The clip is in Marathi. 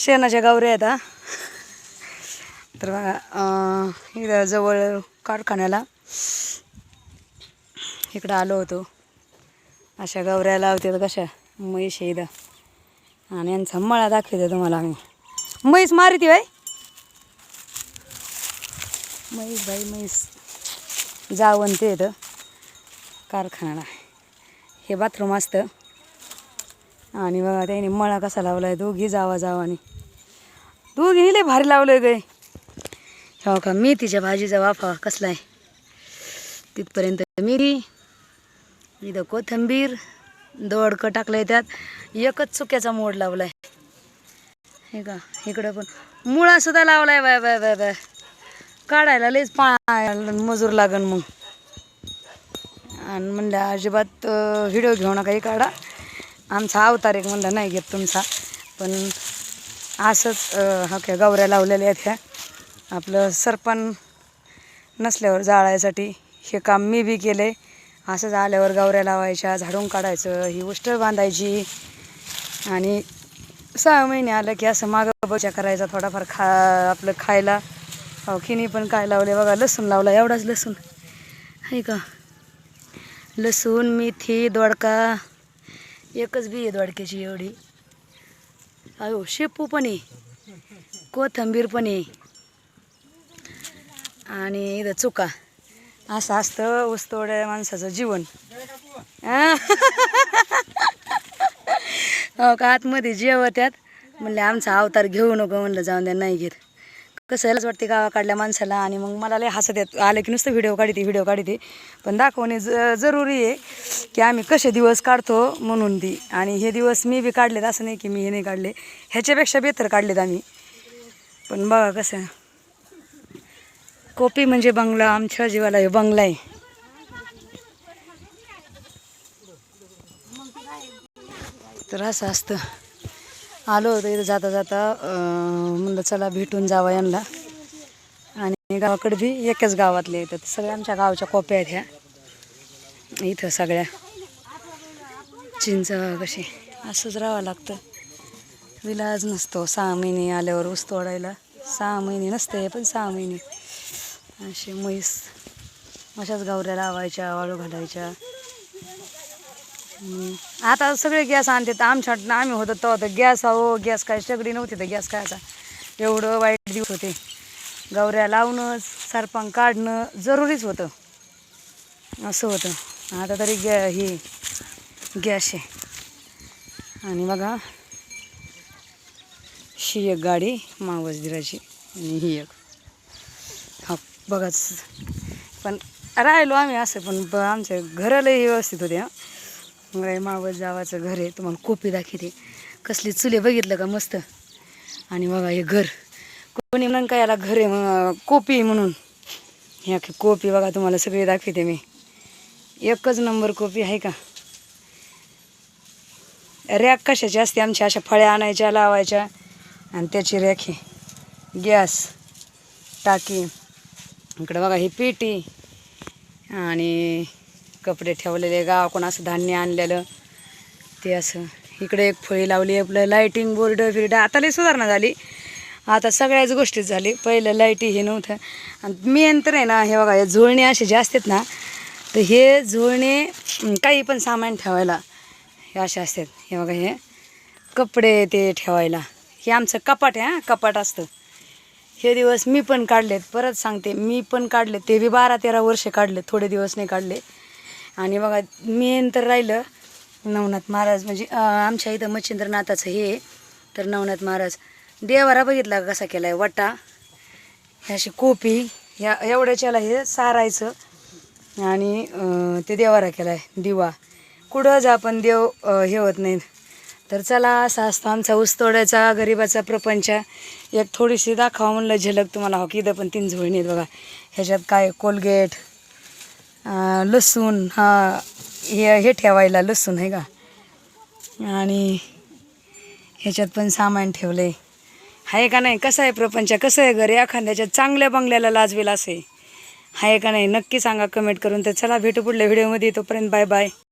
शेणाच्या गावऱ्या आहेत हा. तर बघा इथं जवळ कारखान्याला इकडं आलो होतो. अशा गवऱ्या लावतात कशा? म्हैस आहे इथं. आणि यांचा मळा दाखवते तुम्हाला आम्ही. म्हैस मारिती बाई. म्हैस बाई म्हैस. जावंत इथं कारखान्याला. हे बाथरूम असतं. आणि बघा त्याने मळा कसा लावलाय दोघी जावा जावाने. दोघी लय भारी लावलंय गे. हो का मेथीच्या भाजीचा वाफा कसला आहे? तिथपर्यंत मिरी इथं कोथिंबीर दोडकं टाकलंय त्यात. एकच चुक्याचा मोड लावलाय. हे का इकडं पण. मुळा सुद्धा लावलाय बाय बाय बाय बाय. काढायला लयच पाय मजूर लागन मग. आणि म्हणलं अजिबात व्हिडिओ घेऊ नका हे काढा. आमचा अवतार एक म्हणलं नाही घेत तुमचा. पण असंच हा काय गवऱ्या लावलेल्या आहेत ह्या. आपलं सरपण नसल्यावर जाळायसाठी हे काम मी बी केले. असंच आल्यावर गवऱ्या लावायच्या झाडून काढायचं ही उष्टर बांधायची. आणि सहा महिने आलं की असं मागं बचा करायचा थोडाफार खा आपलं खायला. हो खिनी पण काय लावले बघा लसूण लावला एवढाच लसूण. आहे का? लसूण मेथी दोडका. एकच बी आहे दोडक्याची एवढी. अयो शेपू पण आहे. कोथंबीर पण आहे. आणि इथं चुका. असं असतं ऊसतोड्या माणसाचं जीवन. हो का? आतमध्ये जेवत्यात. म्हणले आमचा अवतार घेऊ नको. म्हणलं जाऊन द्या नाही घेत. कसं यालाच वाटते गावाकडल्या माणसाला आणि मग मला लय हसत येत आले की नुसतं व्हिडिओ काढते व्हिडिओ काढते. पण दाखवणे ज जरुरी आहे की आम्ही कसे दिवस काढतो म्हणून ती आणि हे दिवस मी बी काढलेत असं नाही की मी हे नाही काढले. ह्याच्यापेक्षा बेहतर काढलेत आम्ही. पण बघा कसं. कोपी म्हणजे बंगला आमच्या जीवाला हे बंगला आहे. तर असं असतं. आलो होतो इथं जाता जाता म्हणलं चला भेटून जावा यांना. आणि गावाकडे बी एकच गावातले येतात. सगळ्या आमच्या गावच्या कोप्या आहेत ह्या. इथं सगळ्या. चिंच कशी. असंच राहावं लागतं. विलाज नसतो. सहा महिने आल्यावर ऊस तोडायला. सहा महिने नसते पण सहा महिने. असे म्हैस. अशाच गावऱ्या लावायच्या वाळू घालायच्या. आता सगळे गॅस आणते तर आमच्या आम्ही होतो तेव्हा तर गॅस हो गॅस काय सगळी नव्हती तर गॅस काय असा. एवढं वाईट दिवस होते. गवऱ्या लावणं सरपंग काढणं जरुरीच होतं. असं होतं. आता तरी गॅ ही गॅस आहे. आणि बघा ही एक गाडी मावसदिराची आणि ही एक. हा बघाच. पण राहिलो आम्ही असं पण ब आमच्या घरालाही व्यवस्थित होते हां. मावळ जावाचं घर आहे तुम्हाला कोपी दाखवते. कसली चुले बघितलं का मस्त? आणि बघा हे घर. कोणी म्हणून काय याला घर आहे मग कोपी म्हणून? ह्या कोपी बघा तुम्हाला सगळी दाखवते मी. एकच नंबर कोपी आहे का? रॅक कशाची असते आमच्या अशा फळ्या आणायच्या लावायच्या. आणि त्याची रॅक ही गॅस टाकी. इकडं बघा ही पेटी. आणि कपडे ठेवलेले गावाकडून असं धान्य आणलेलं. ते असं इकडे एक फळी लावली आपलं लाईटिंग बोर्ड फिरड आता लई सुधारणा झाली. आता सगळ्याच गोष्टीच झाली. पहिलं लाईटी हे नव्हतं. आणि मेन तर आहे ना हे बघा हे झोळणे असे जे असतात ना तर हे झोळणे काही पण सामान ठेवायला हे असे असतात. हे बघा हे कपडे ते ठेवायला. हे आमचं कपाट आहे हां कपाट असतं. हे दिवस मी पण काढलेत परत सांगते मी पण काढले ते बी बारा तेरा वर्ष काढले थोडे दिवस नाही काढले. आणि बघा मेन तर राहिलं नवनाथ महाराज. म्हणजे आमच्या इथं मच्छिंद्रनाथाचं हे तर नवनाथ महाराज देवारा बघितला कसा केला आहे वटा अशी कोपी या एवढ्याच्याला हे सारायचं. आणि ते देवारा केला आहे दिवा. कुठं जा देव हे होत नाही. तर चला असा असतो आमचा ऊसतोड्याचा गरिबाचा प्रपंच. एक थोडीशी दाखवा म्हणलं झलक तुम्हाला. हो की इथं पण तीन झोळणी आहेत बघा. ह्याच्यात काय कोलगेट लसूण हा हे हे ठेवायला लसूण आहे का? आणि ह्याच्यात पण सामान ठेवलं आहे आहे का नाही? कसं आहे प्रपंच? कसं आहे घर एखाद्याच्या चांगल्या बंगल्याला लाजवेल असे? आहे का नाही? नक्की सांगा कमेंट करून. तर चला भेटू पुढल्या व्हिडिओमध्ये तोपर्यंत बाय बाय